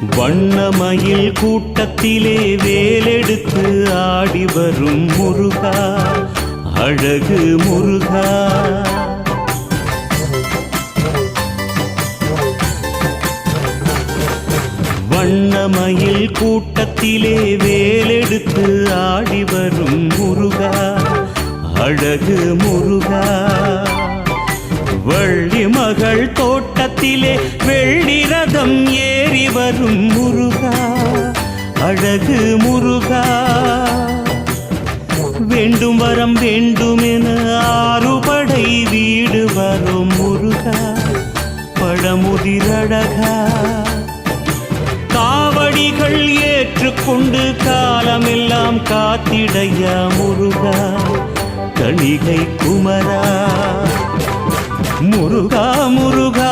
வண்ணமயில் கூட்டத்திலே வேலெடுத்து ஆடி வரும் முருகா அழகு முருகா. வண்ணமயில் கூட்டத்திலே வேலெடுத்து ஆடி வரும் முருகா அழகு முருகா. வள்ளி மகள் தோட்டத்திலே வெள்ளி ரதம் வரும் முருகா அழகு முருகா. வேண்டும் வரம் வேண்டுமென ஆறுபடை வீடு வரும் முருகா. பழமுதிரழகா காவடிகள் ஏற்றுக்கொண்டு காலமெல்லாம் காத்திடையா முருகா. கணிகை குமரா. முருகா முருகா